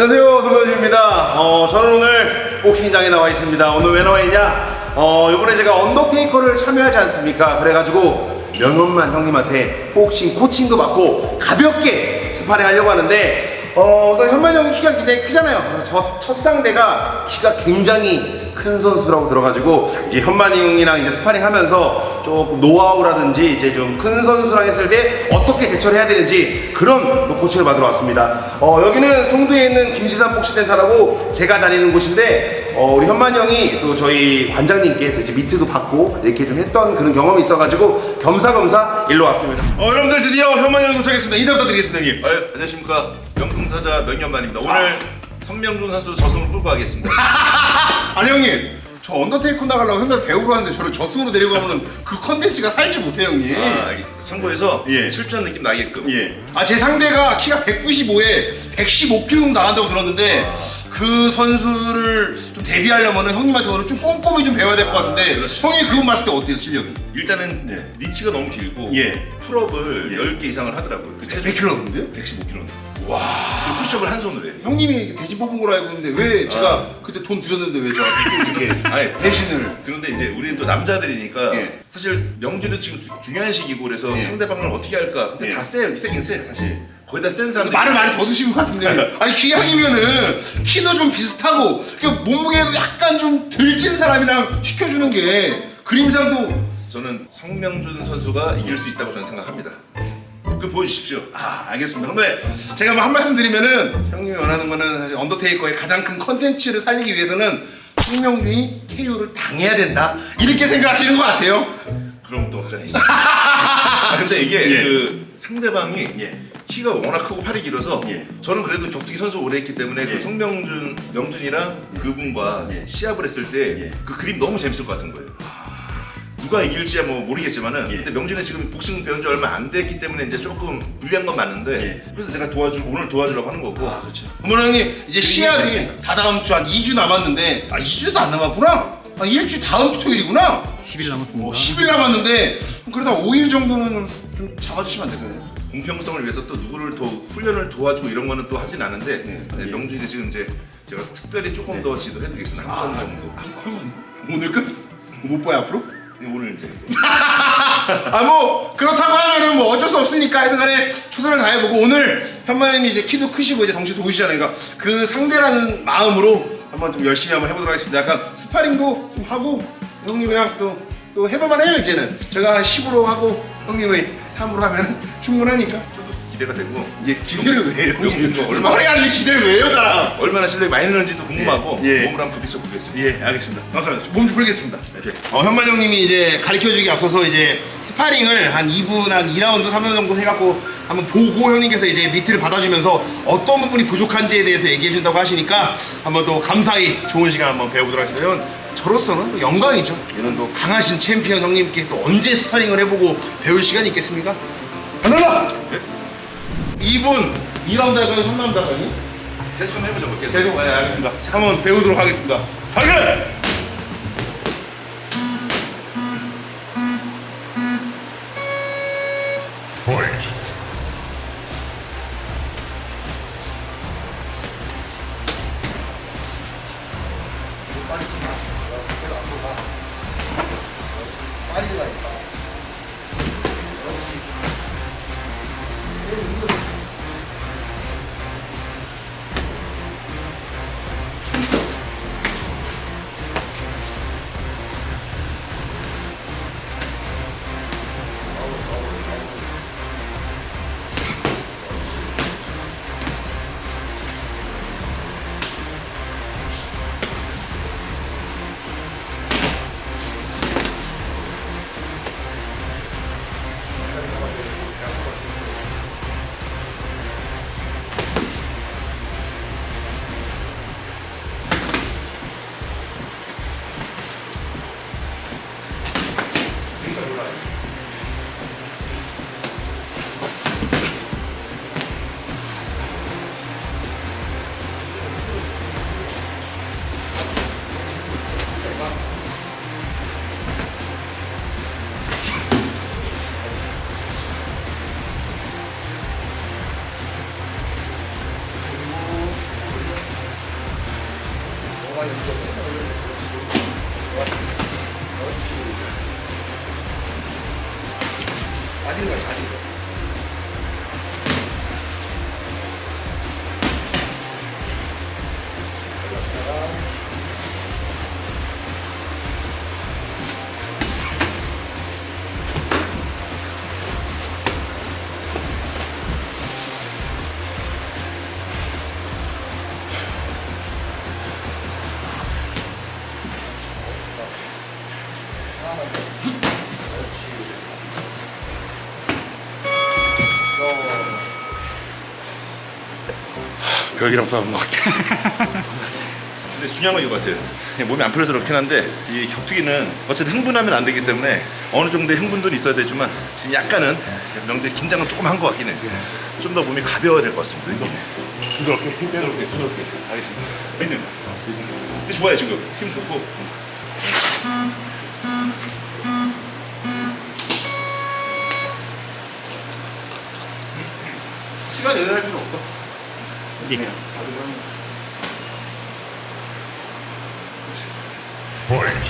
안녕하세요 손명주입니다. 어, 저는 오늘 복싱장에 나와 있습니다. 오늘 왜 나와 있냐? 어, 이번에 제가 언더테이커를 참여하지 않습니까? 그래가지고 명현만 형님한테 복싱 코칭도 받고 가볍게 스파링 하려고 하는데 어, 현만 형이 키가 굉장히 크잖아요. 그래서 저 첫 상대가 키가 굉장히 큰 선수라고 들어가지고 이제 현만이 형이랑 이제 스파링 하면서 조금 노하우라든지 이제 좀 큰 선수랑 했을 때 어떻게 대처를 해야 되는지 그런 또 코칭을 받으러 왔습니다. 어, 여기는 송도에 있는 김지산 복식센터라고 제가 다니는 곳인데 어, 우리 현만 형이 또 저희 관장님께 또 이제 미트도 받고 이렇게 좀 했던 그런 경험이 있어가지고 겸사겸사 일로 왔습니다. 어, 여러분들 드디어 현만 형이 도착했습니다. 인사 부탁드리겠습니다, 형님. 아유, 안녕하십니까 명승사자 명현만입니다. 오늘 성명준 선수 저승을 끌고 가겠습니다. 아니 형님. 저 언더테이커 나가려고 현대 배우고 하는데 저를 저승으로 데리고 가면은 그 컨텐츠가 살지 못해 형님. 아, 알겠습니다. 참고해서 예. 실전 느낌 나게끔. 예. 아, 제 상대가 키가 195에 115kg 나간다고 들었는데 그 선수를 좀 대비하려면은 형님한테 오늘 좀 꼼꼼히 좀 배워야 될 것 같은데 그렇죠. 형님 그분 봤을 때 어때요, 실력이? 일단은 예. 리치가 너무 길고 예. 풀업을 10개 이상을 하더라고요. 그 체중 100kg 넘는데요? 115kg. 와. 그 푸시업을 한 손으로 해요. 형님이 돼지 뽑은 걸로 알고 있는데 왜 제가 그때 돈 드렸는데 왜 저한테 또 이렇게 아니, 대신을 그런데 이제 우리는 또 남자들이니까 예. 사실 명준도 지금 중요한 시기고 그래서 예. 상대방을 어떻게 할까? 근데 예. 다 세요. 세긴 세 사실. 거의 다 센 사람들. 말을 많이 더 드신 것 같은데 아니 기왕이면은 키도 좀 비슷하고 그 몸무게도 약간 좀덜찐 사람이랑 시켜주는 게 그림상도 저는 성명준 선수가 이길 수 있다고 저는 생각합니다. 그 보여주십시오. 아 알겠습니다. 근데 제가 뭐 한 말씀 드리면은 형님이 원하는 거는 사실 언더테이커의 가장 큰 컨텐츠를 살리기 위해서는 송명준이 KO를 당해야 된다 이렇게 생각하시는 것 같아요. 그런 것도 없잖아요. 아, 근데 이게 예. 그 상대방이 예. 키가 워낙 크고 팔이 길어서 예. 저는 그래도 격투기 선수 오래 했기 때문에 예. 그 성명준 명준이랑 그분과 예. 시합을 했을 때 예. 그 그림 너무 재밌을 것 같은 거예요. 누가 이길지야 뭐 모르겠지만은 예. 근데 명준이 지금 복싱 배운 지 얼마 안 됐기 때문에 이제 조금 불리한 건 맞는데 예. 그래서 내가 도와주고 오늘 도와주려고 하는 거고 아 그렇죠. 그러면 형님 이제 시합이 다 다음 주 한 2주 남았는데 아 2주도 안 남았구나. 아 일주 다음 주 토요일이구나. 10일 남았습니다. 어, 10일 남았는데 그러다 5일 정도는 좀 잡아주시면 안 될까요? 공평성을 위해서 또 누구를 더 훈련을 도와주고 이런 거는 또 하진 않은데 네. 네, 예. 명준이 지금 이제 제가 특별히 조금 더 지도해드리겠습니다 한 번 정도 아, 오늘 끝? 못 봐요 앞으로? 네, 오늘 이제 아 뭐 그렇다고 하면은 뭐 어쩔 수 없으니까 하여튼간에 최선을 다해보고 오늘 현마님이 이제 키도 크시고 이제 덩치 좋으시잖아요. 그러니까 그 상대라는 마음으로 한번 좀 열심히 한번 해보도록 하겠습니다. 약간 스파링도 좀 하고 형님이랑 또, 또 해볼만 해요 이제는. 제가 한 10으로 하고 형님이 3으로 하면 충분하니까. 기대가 되고 이제 기대를 왜 해요? 형님 뭐 얼마나 스파링 하는 기대를 왜 해요 나랑? 얼마나 실력이 많이 늘는지도 궁금하고 예, 예. 몸을 한번 부딪혀 보겠습니다 예, 알겠습니다. 감사합니다. 몸 좀 풀겠습니다. 이렇게. 어, 현만 형님이 이제 가르쳐 주기 앞서서 이제 스파링을 한 2분, 한 2라운드, 3라운드 정도 해갖고 한번 보고 형님께서 이제 미트를 받아주면서 어떤 부분이 부족한지에 대해서 얘기해 준다고 하시니까 한번 또 감사히 좋은 시간 한번 배워보도록 하겠습니다. 이건 저로서는 또 영광이죠. 이런 또 강하신 챔피언 형님께 또 언제 스파링을 해보고 배울 시간이 있겠습니까? 감사합니다! 2분 2라운드에 가서 3남 작가님 계속 한번 해보자고 계속. 계속 네 알겠습니다 한번 배우도록 하겠습니다 발견! 빨리 좀 가. 야, 집에도 안 보고 가. 야, 좀 빨리 가니까. 역시. 얘 운동 벽이랑 싸우는 것 같아. 근데 중요한 건 이거 같아요. 몸이 안 풀려서 그렇긴 한데 이 격투기는 어쨌든 흥분하면 안 되기 때문에 어느 정도의 흥분도 있어야 되지만 지금 약간은 명절 긴장은 조금 한 것 같긴 해. 좀더 몸이 가벼워야 될 것 같습니다. 느낌이. 부드럽게, 부드럽게, 부드럽게. 알겠습니다. 리듬. 근데 좋아요 지금. 힘 좋고. 시간 예단할 필요 없어.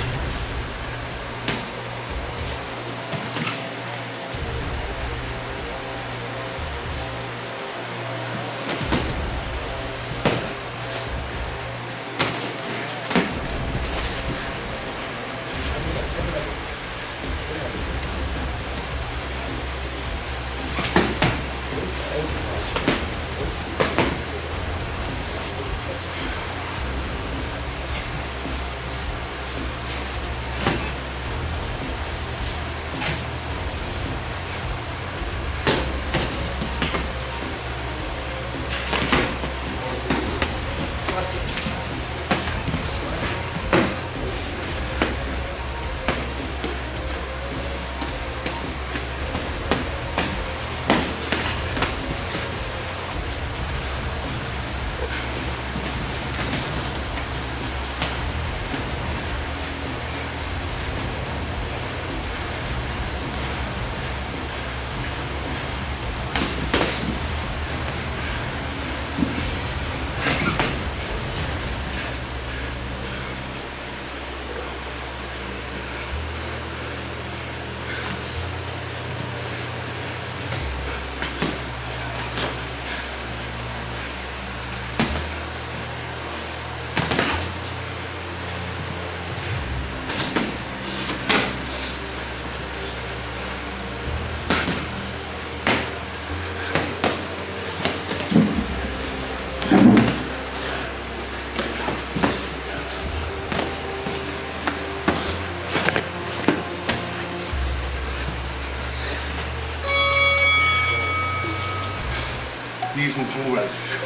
예. 이게 지금 방법을 알려주세요.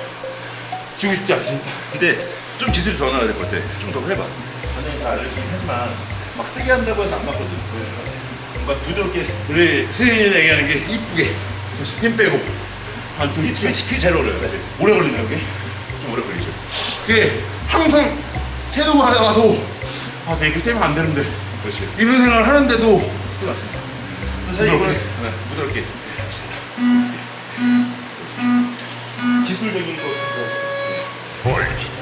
지고 싶지 않습니다. 근데 좀 기술이 더 나와야 될 것 같아. 좀 더 해봐. 완전히 다 알려주긴 하지만 막 세게 한다고 해서 안 맞거든. 뭔가 부드럽게. 우리 세린이 얘기하는 게 이쁘게 힘 빼고 아, 좀 그게, 그게, 그게 제일 어려워요, 사실. 오래 걸리네요, 이게. 좀 오래 걸리죠. 그게 항상 태도가 하다가도 아, 내가 이렇게 세면 안 되는데 그렇지. 이런 생각을 하는데도 끝났습니다. 그래서 사실 이거는 네, 부드럽게. 기술적인 거. 원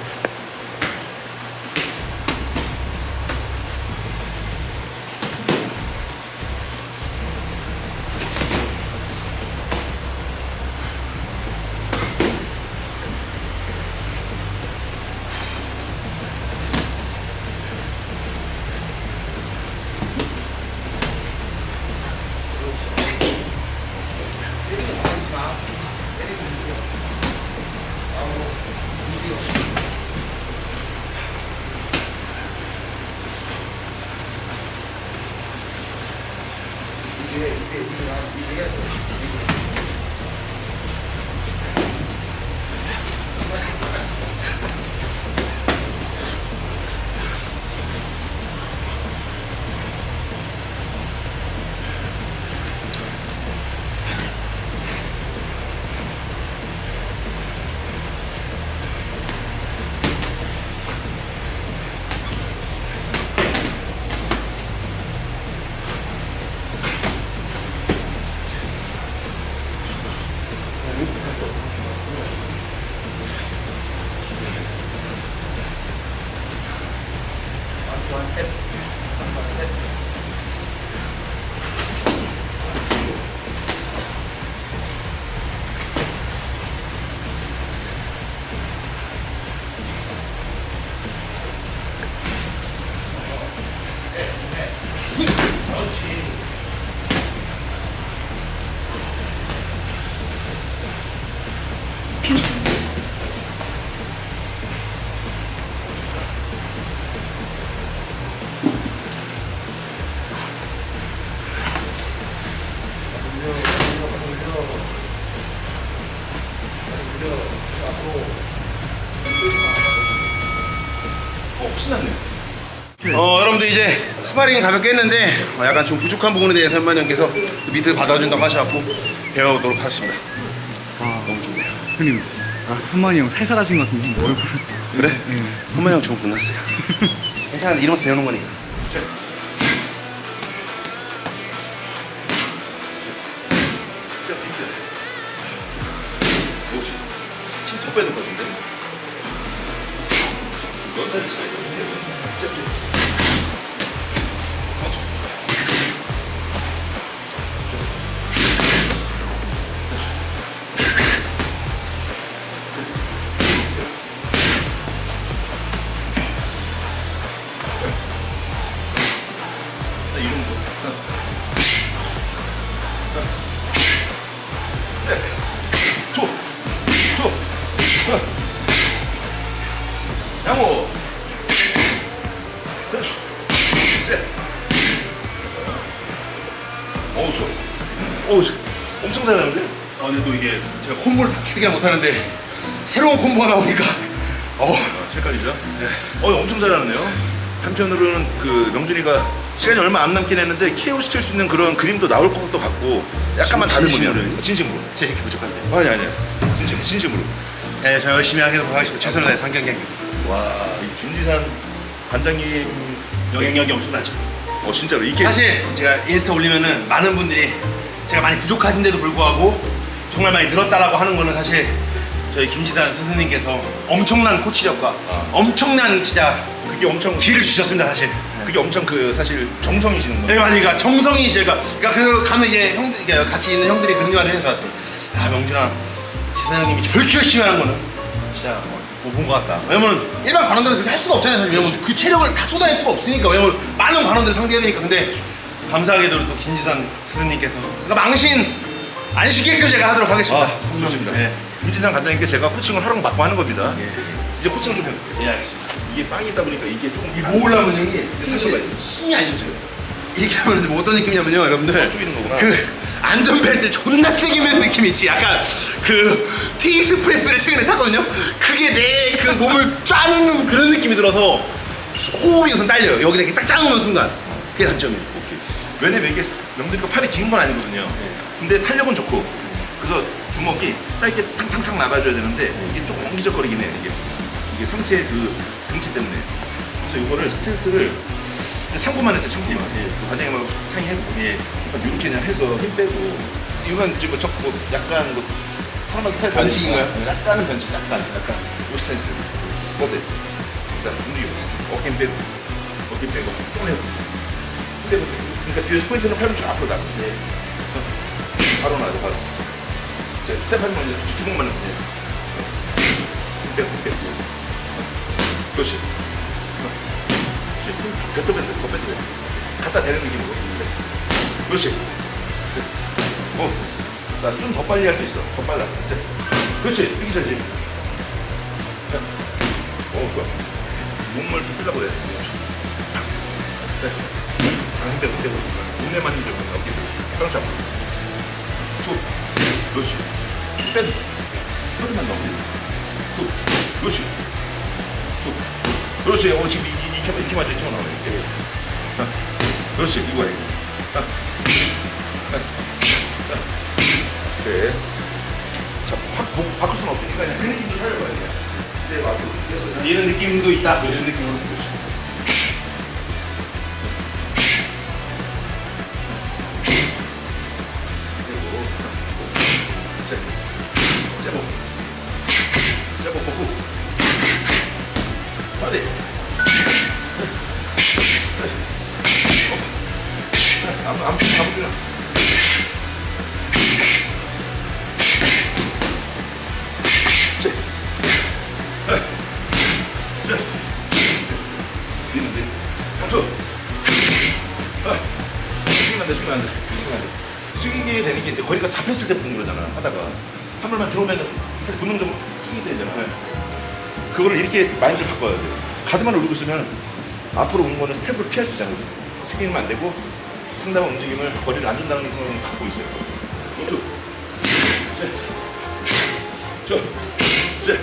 스파링 가볍게 했는데 어, 약간 좀 부족한 부분에 대해서 현만 형께서 밑에 받아준다고 하셔갖고 배워보도록 하겠습니다. 아, 너무 좋네요. 형님, 아, 한만이 형 살살하신 것 같은데 뭐 얼굴. 그래? 예. 현만 형 주먹 끝났어요. 괜찮은데 이러면서 배우는 거니까. 뭐지? 힘더 빼는 것 같은데? 너는 어우 좋아. 엄청 잘하는데? 아, 근데 또 이게 제가 콤보를 다 크게 못하는데 새로운 콤보가 나오니까 어, 아, 색깔이죠? 네. 어, 엄청 잘하네요. 한편으로는 그 명준이가 시간이 얼마 안 남긴 했는데 KO 시킬 수 있는 그런 그림도 나올 것도 같고 약간만 진- 다른 진심으로요? 분이야. 진심으로. 제 이렇게 부족한데. 아니 아니야. 진심 진심으로. 네, 저 열심히 하겠습니다. 최선을 다해 상경경. 와, 이 김지산 관장님 영향력이 엄청나죠. 어 진짜로 이게 사실 제가 인스타 올리면은 많은 분들이 제가 많이 부족한데도 불구하고 정말 많이 늘었다라고 하는 거는 사실 저희 김지산 스승님께서 엄청난 코치력과 아. 엄청난 진짜 그게 엄청 길을 주셨습니다 사실. 그게 엄청 그 사실 정성이시는 네 거예요. 맞아요. 그러니까 정성이 제가 그러니까 그 가면 이제 형 그러니까 같이 있는 형들이 그런 말을 저한테. 아 명준아 지산 형님이 저렇게 열심히 하는 거는 진짜 못 본 것 같다. 왜냐면 일반 관원들은 그렇게 할 수가 없잖아요. 사실 왜냐면 그 체력을 다 쏟아낼 수가 없으니까 왜냐면 많은 관원들을 상대해야 되니까 근데 감사하게도 또 김지산 스승님께서 그러니까 망신 안 시키게끔 제가 하도록 하겠습니다. 아, 좋습니다. 네. 김지산 관장님께 제가 코칭을 하라고 받고 하는 겁니다. 예. 이제 코칭을 좀 해볼게요. 예 알겠습니다. 이게 빵이다 보니까 이게 조금 이 모으려면 형이 사실 힘이 안 실어져요. 이렇게 하면 뭐 어떤 느낌이냐면요, 여러분들. 쪼이는 거구나. 그 안전벨트 존나 세게 매는 느낌이 있지. 약간 그 티익스프레스를 최근에 탔거든요. 그게 내 그 몸을 짜는 그런 느낌이 들어서 호흡이 우선 딸려요. 여기다 이렇게 딱 짜는 순간. 그게 단점이에요. 왜냐면 이게 명들이가 팔이 긴 건 아니거든요. 근데 탄력은 좋고 그래서 주먹이 짧게 탕탕탕 나가줘야 되는데 이게 조금 엉기적거리긴 해요. 이게 이게 상체 그 등치 때문에. 그래서 이거를 스탠스를 참고만 했어요. 참고만. 그 관장님하고 상의해보고 약간 이렇게 그냥 해서 힘 빼고 이건 이제 뭐, 저, 뭐 약간 뭐 사람마다 스타일 변칙인가요? 다르니까. 네, 약간은 변칙, 약간 약간 요 스탠스. 어때? 일단 있어. 어깨 빼고 어깨 빼고 좀 해보. 근데 그러니까 뒤에 스포인트는 팔꿈치 앞으로 나가. 네. 바로 나요, 바로. 진짜 스텝 하지만 이제 주먹만 해. 빼고 빼고. 그렇지. 그렇지. 뱉어 뱉어 더 뱉어. 갖다 대는 느낌으로. 네. 그렇지. 어. 나좀 더 빨리 할 수 있어. 더 빨라. 이제. 그렇지. 이렇게 잘지. 어, 좋아. 몸을 좀 쓰려고 해. 네. 방송 빼고 빼고 눈에만 힘 빼고 어깨 펴놓자 툭 그렇지 빼 허리만 나오고. 툭 그렇지 툭 그렇지 어 지금 이, 이, 이렇게 이렇게 맞아 이렇게 나오네 이렇게. 아, 그렇지 이거야 이거 아, 아, 아. 그래 자확 바꿀 수는 없으니까 그냥 그 느낌도 살려봐야 돼 근데 와도 그래서 이런 느낌도 있다. 이런 느낌으로. 들어오면은 사실 본능적으로 숙이게 되잖아 그거를 이렇게 마인드를 바꿔야 돼 가드만 올리고 있으면 앞으로 오는 거는 스텝으로 피할 수 있잖아 숙이면 안 되고 상당한 움직임을 거리를 안 준다는 걸 갖고 있어요 원투 셋 자, 셋, 셋,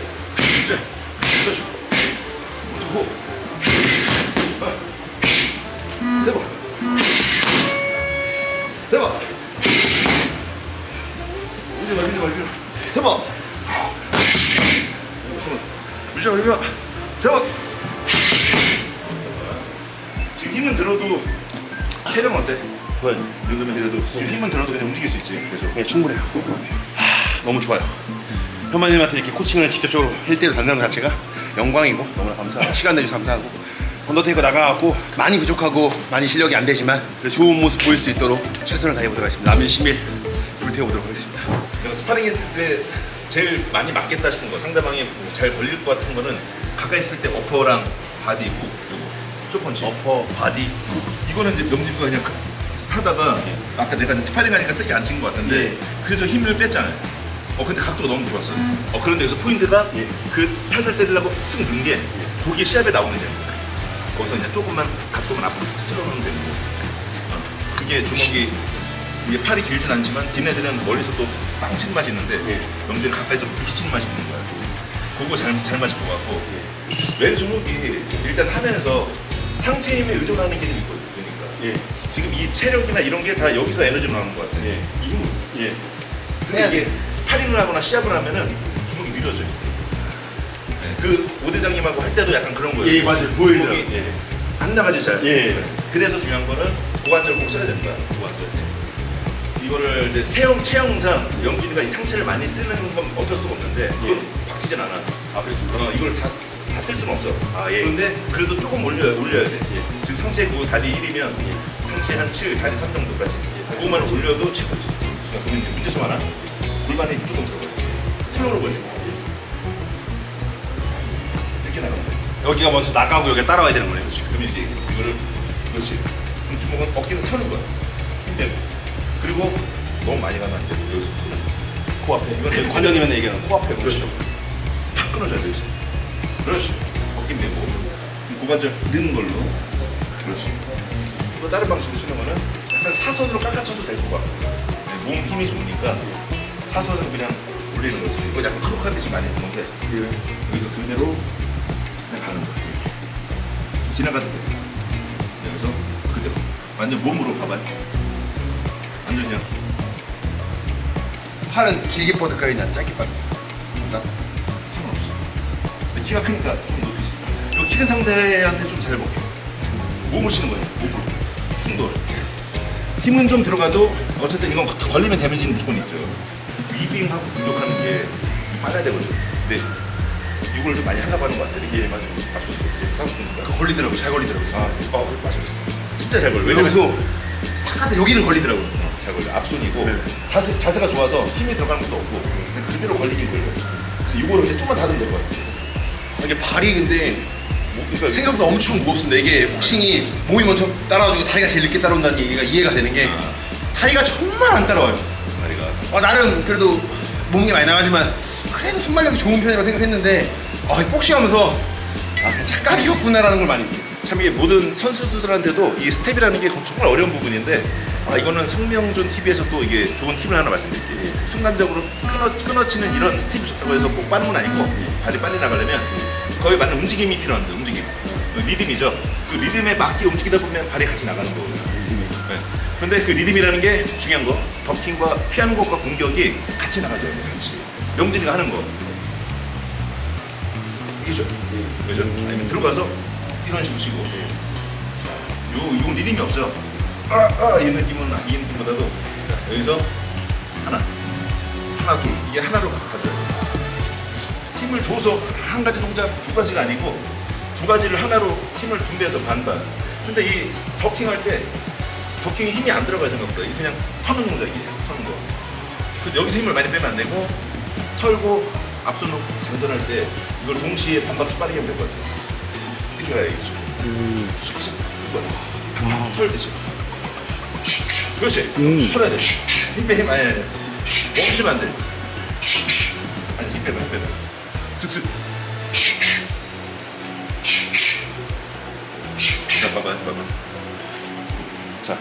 있지. 그래서 네, 충분해요. 하, 너무 좋아요. 현마님한테 이렇게 코칭을 직접적으로 1대1 단다는 자체가 영광이고 너무나 감사하고 시간 내주셔서 감사하고 언더테이커 나가갖고 많이 부족하고 많이 실력이 안 되지만 그래도 좋은 모습 보일 수 있도록 최선을 다해보도록 하겠습니다. 남은 10일 불태워보도록 하겠습니다. 내가 스파링 했을 때 제일 많이 맞겠다 싶은 거 상대방이 뭐잘 걸릴 것 같은 거는 가까이 있을 때 어퍼랑 바디 훅 요거 쇼펀치 어퍼, 바디, 훅. 이거는 이제 명진이가 그냥 그- 하다가 아까 내가 이제 스파링 하니까 세게 안 친 것 같은데 예. 그래서 힘을 뺐잖아요. 어 근데 각도가 너무 좋았어 어 그런데 여기서 포인트가 예. 그 살살 때리려고 쑥 넣은 게 거기에 시합에 나오는 게 거기서 그냥 조금만 각도만 앞으로 틀어놓으면 되고 어, 그게 주먹이 이게 팔이 길진 않지만 걔네들은 멀리서 또 빵치는 맛이 있는데 예. 명진은 가까이서 비치는 맛이 있는 거야. 그거 잘, 잘 맞을 것 같고. 왼손목이 일단 하면서 상체 힘에 의존하는 게 좀 있거든 그러니까 예, 지금 이 체력이나 이런 게 다 여기서 에너지로 나오는 것 같아 예. 이 힘. 예. 근데 이게 스파링을 하거나 시합을 하면은 주먹이 밀어져요 네, 그 오대장님하고 할 때도 약간 그런 거예요 예, 맞아요. 보이죠. 주먹이 예. 안 나가지 잘 예. 그래서 중요한 거는 고관절을 꼭 써야 된다 고관절 이거를 이제 체형, 체형상 영준이가 이 상체를 많이 쓰는 건 어쩔 수가 없는데 그건 바뀌진 않아 아, 그렇습니다. 어, 이걸 다, 다 쓸 수는 없어. 아, 예. 그런데 그래도 조금 올려야, 올려야 돼. 예. 지금 상체 9, 다리 1이면 상체 한 7, 다리 3 정도까지. 그거만 올려도 최고지. 그러니까 근데 이제 문제점 하나. 골반이 조금 들어가요. 슬로우로 보여주고. 이렇게 나가면 돼. 여기가 먼저 나가고 여기 따라와야 되는 거네요. 그렇죠? 그럼 이제 이거를, 그렇지. 그럼 주먹은 어깨를 펴는 거야. 힘내고. 그리고 너무 많이 가면 안 돼. 여기서 끊어줘. 코앞에. 이건 내 관장님한테 얘기하는 코앞에. 그렇죠. 탁 끊어줘야 돼, 여기서. 그렇지. 어깨 내고. 고관절 넣는 걸로. 그렇지. 또 다른 방식으로 쓰는 거는 약간 사선으로 깎아쳐도 될 것 같고. 네, 몸 힘이 좋으니까 사선은 그냥 올리는 거지. 이거 약간 크로카비 좀 많이 했는데 여기서 그대로 그냥 가는 거야. 이렇게. 지나가도 돼. 여기서 그대로. 완전 몸으로 봐봐요. 완전 그냥 팔은 길게 뻗을까요? 그냥 짧게. 근데 키가 크니까 좀 높이지. 이 키큰 상대한테 좀 잘 먹혀. 몸을 치는 거예요. 몸으로. 충돌. 힘은 좀 들어가도 어쨌든 이건 걸리면 데미지는 무조건 있죠. 위빙하고 공격하는 게 빨라야 되거든. 근데 이걸 좀 많이 하려고 하는 것 같아. 이게 맞아. 앞서서 싸우니까. 걸리더라고, 잘 걸리더라고. 아, 아, 그래, 맞아. 진짜 잘 걸려. 왜냐면 사가다 여기는 걸리더라고. 잘 걸려. 앞손이고 네. 자세, 자세가 좋아서 힘이 들어가는 것도 없고 그냥 그대로 걸리긴 걸려. 그래서 이거를 이제 좀만 다듬면 될것 같아. 이게 발이 근데 뭐, 그러니까 생각보다 엄청 무겁습니다. 이게 복싱이 몸이 먼저 따라와주고 다리가 제일 늦게 따라온다는 얘기가 이해가 되는 게 다리가 정말 안 따라와요. 다리가 어, 나름 그래도 몸이 많이 나가지만 그래도 순발력이 좋은 편이라고 생각했는데 아, 이 복싱하면서 아, 착각이었구나라는 걸 많이. 참 이게 모든 선수들한테도 이 스텝이라는 게 정말 어려운 부분인데 아 이거는 성명준 TV에서 또 이게 좋은 팁을 하나 말씀드릴게요. 순간적으로 끊어 끊어치는 이런 스텝이 좋다고 해서 꼭 빠는 건 아니고 발이 빨리 나가려면 거의 맞는 움직임이 필요합니다. 움직임. 그 리듬이죠. 그 리듬에 맞게 움직이다 보면 발이 같이 나가는 거거든요. 네. 근데 그 리듬이라는 게 중요한 거. 더킹과 피하는 것과 공격이 같이 나가줘야 돼요. 같이. 명진이가 하는 거. 이죠. 그죠? 아니면 들어가서 이런 식으로 치고. 요, 이건 리듬이 없죠. 아, 아, 이 느낌은, 이 느낌보다도 자, 여기서 하나, 하나, 둘. 이게 하나로 가- 가져야 돼. 힘을 줘서 한 가지 동작 두 가지가 아니고 두 가지를 하나로 힘을 분배해서 반반. 근데 이 더킹 할 때 더킹에 힘이 안 들어가요, 생각보다. 이게 그냥 터는 동작이에요, 터는 거. 그 여기서 힘을 많이 빼면 안 되고 털고 앞손으로 장전할 때 이걸 동시에 반박스 빠르게 하면 될것 같아요. 이렇게 가야겠죠. 쑥쑥 이거 털 대죠 그렇지. 음. 털어야 돼힘빼 힘 아니 아니 멈추면 안돼. 아니 힘 빼봐 힘 빼봐. 슥슥. 자 봐봐 봐봐. 자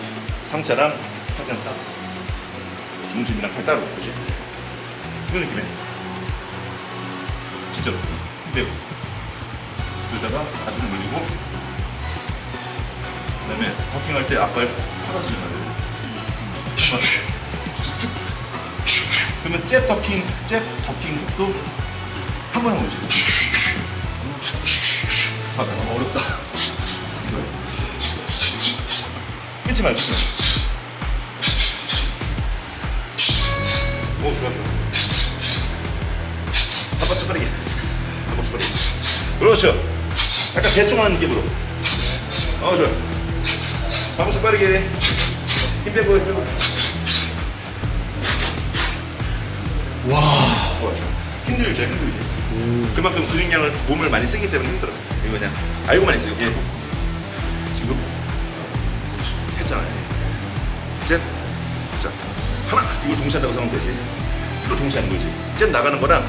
상체랑 팔이랑 따로 중심이랑 팔 따로 그지? 이런 느낌이야. 진짜로. 힘 빼고. 그러다가 가슴을 올리고 그 다음에 터킹할 때 앞발 사라지잖아요 그러면 잽 터킹 잽 터킹 훅도 한 번에 오지 아 어렵다. 끊지 말고 오 좋아 좋아. 한 번씩 빠르게. 한 번씩 빠르게. 그렇죠. 약간 대충 하는 느낌으로. 어 좋아. 한 번씩 빠르게. 힘 빼고 힘 빼고 와. 좋아 힘들죠 힘들죠. 그만큼 근육량을 몸을 많이 쓰기 때문에 힘들어 이거 그냥 알고만 있어요 예. 지금 했잖아요. 잽 자, 하나. 이걸 동시에 한다고 생각하면 되지. 이거 동시에 하는 거지. 잽 나가는 거랑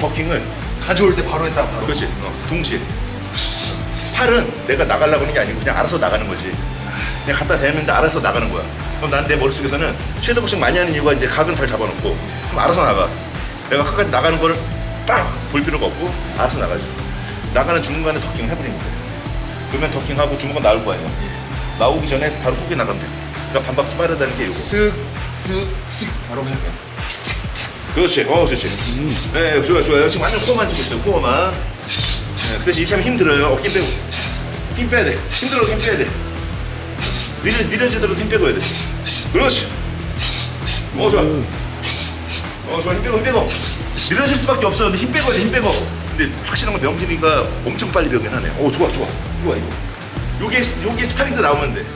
버킹을 가져올 때 바로 했다 바로. 그렇지. 어, 동시에. 팔은 내가 나가려고 하는 게 아니고 그냥 알아서 나가는 거지. 그냥 갖다 대는데 알아서 나가는 거야. 그럼 난 내 머릿속에서는 섀도우복싱 많이 하는 이유가 이제 각은 잘 잡아놓고. 그럼 알아서 나가 내가 끝까지 나가는 거를 빵볼 필요가 없고 알아서 나가지 나가는 중간에 더킹을 해버리는 거야 그러면 더킹하고 중간 나올 거 아니야 나오기 전에 바로 훅이 나가면 돼 그러니까 반박자 빠르다는 게 이거 쓱쓱쓱 바로 그냥 그렇지. 어 그렇지 네 좋아 좋아요. 지금 완전 코어만 주고 있어요 코어만. 네, 그 대신 이렇게 하면 힘들어요. 어깨 빼고. 힘 빼야 돼. 힘들어도 힘 빼야 돼. 느려, 느려지더라도 힘 빼고 해야 돼. 그렇지. 어 좋아 어 좋아 힘 빼고 힘 빼고. 느려질 수밖에 없어 근데 힘 빼고 돼힘 빼고. 근데 확실한 건 명진이가 엄청 빨리 배우긴 하네 어 좋아 좋아. 이거 봐 이거. 요게 요게 스파링 때 나오면 돼